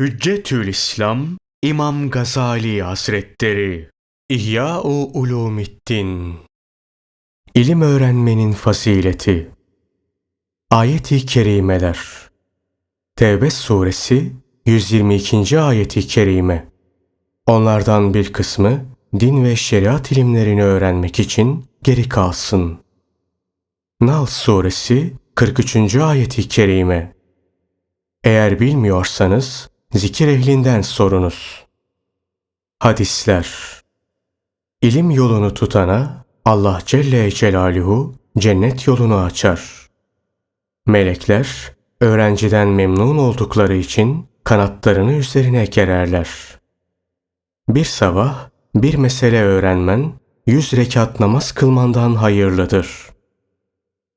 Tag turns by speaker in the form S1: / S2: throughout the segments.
S1: Hüccetül İslam İmam Gazali Hazretleri İhya-u Ulumiddin İlim öğrenmenin fazileti Ayet-i Kerimeler Tevbe suresi 122. ayeti kerime Onlardan bir kısmı din ve şeriat ilimlerini öğrenmek için geri kalsın. Nal suresi 43. ayeti kerime Eğer bilmiyorsanız zikir ehlinden sorunuz. Hadisler İlim yolunu tutana Allah Celle Celaluhu cennet yolunu açar. Melekler öğrenciden memnun oldukları için kanatlarını üzerine gererler. Bir sabah bir mesele öğrenmen yüz rekat namaz kılmandan hayırlıdır.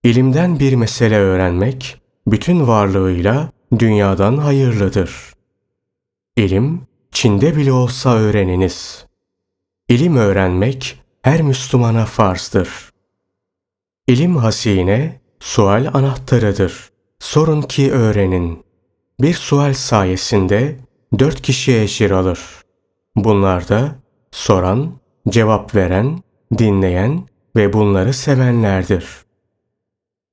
S1: İlimden bir mesele öğrenmek bütün varlığıyla dünyadan hayırlıdır. İlim Çin'de bile olsa öğreniniz. İlim öğrenmek her Müslümana farzdır. İlim hasine, sual anahtarıdır. Sorun ki öğrenin. Bir sual sayesinde dört kişi ecir alır. Bunlar da soran, cevap veren, dinleyen ve bunları sevenlerdir.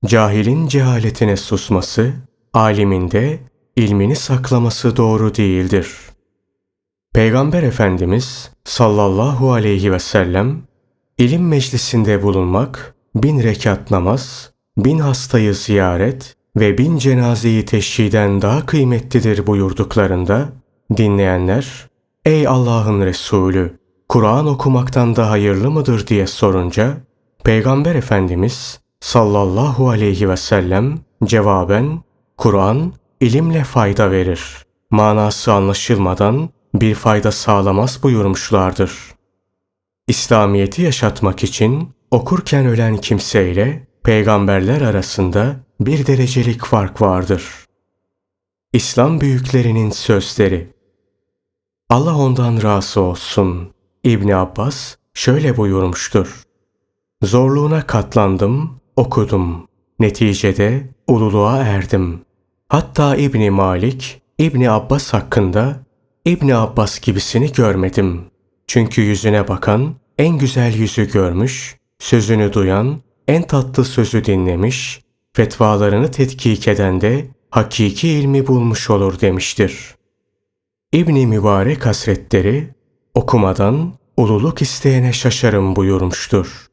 S1: Cahilin cehaletine susması, alimin de ilmini saklaması doğru değildir. Peygamber Efendimiz sallallahu aleyhi ve sellem ilim meclisinde bulunmak, bin rekat namaz, bin hastayı ziyaret ve bin cenazeyi teşhiden daha kıymetlidir buyurduklarında dinleyenler ''Ey Allah'ın Resulü, Kur'an okumaktan da hayırlı mıdır?'' diye sorunca Peygamber Efendimiz sallallahu aleyhi ve sellem cevaben Kur'an ilimle fayda verir. Manası anlaşılmadan bir fayda sağlamaz buyurmuşlardır. İslamiyeti yaşatmak için okurken ölen kimseyle peygamberler arasında bir derecelik fark vardır. İslam büyüklerinin sözleri Allah ondan razı olsun. İbni Abbas şöyle buyurmuştur. Zorluğuna katlandım, okudum. Neticede ululuğa erdim. Hatta İbni Malik, İbni Abbas hakkında İbni Abbas gibisini görmedim. Çünkü yüzüne bakan en güzel yüzü görmüş, sözünü duyan en tatlı sözü dinlemiş, fetvalarını tetkik eden de hakiki ilmi bulmuş olur demiştir. İbni Mübarek Hasretleri okumadan ululuk isteyene şaşarım buyurmuştur.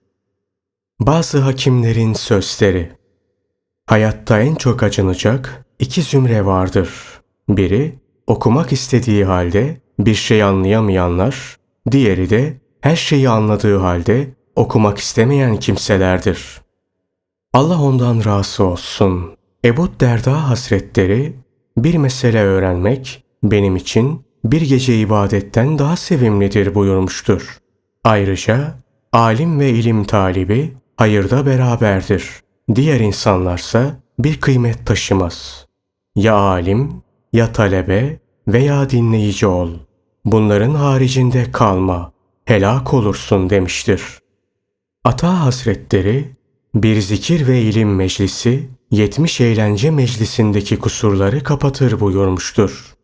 S1: Bazı hakimlerin sözleri Hayatta en çok acınacak iki zümre vardır. Biri okumak istediği halde bir şey anlayamayanlar, diğeri de her şeyi anladığı halde okumak istemeyen kimselerdir. Allah ondan razı olsun. Ebu Derda Hazretleri bir mesele öğrenmek benim için bir gece ibadetten daha sevimlidir buyurmuştur. Ayrıca alim ve ilim talibi hayırda beraberdir. Diğer insanlarsa bir kıymet taşımaz. Ya alim, ya talebe veya dinleyici ol. Bunların haricinde kalma, helak olursun demiştir. Ata Hazretleri, bir zikir ve ilim meclisi, yetmiş eğlence meclisindeki kusurları kapatır buyurmuştur.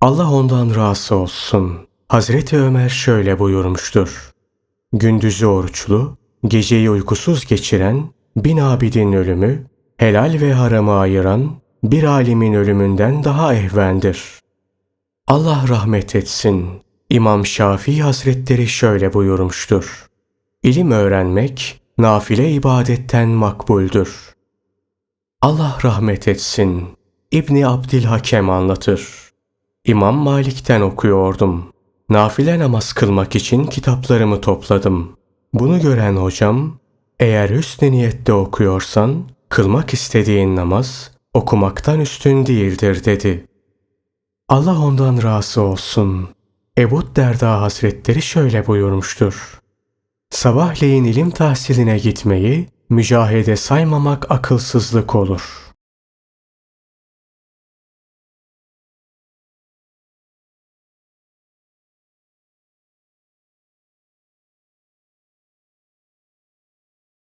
S1: Allah ondan razı olsun. Hazreti Ömer şöyle buyurmuştur. Gündüzü oruçlu, geceyi uykusuz geçiren, bin abidin ölümü, helal ve haramı ayıran bir alimin ölümünden daha ehvendir. Allah rahmet etsin. İmam Şafii Hazretleri şöyle buyurmuştur. İlim öğrenmek nafile ibadetten makbuldür. Allah rahmet etsin. İbni Abdülhakem anlatır. İmam Malik'ten okuyordum. Nafile namaz kılmak için kitaplarımı topladım. Bunu gören hocam, eğer hüsnü niyette okuyorsan, kılmak istediğin namaz okumaktan üstün değildir dedi. Allah ondan razı olsun. Ebu Derda Hazretleri şöyle buyurmuştur. Sabahleyin ilim tahsiline gitmeyi mücahede saymamak akılsızlık olur.''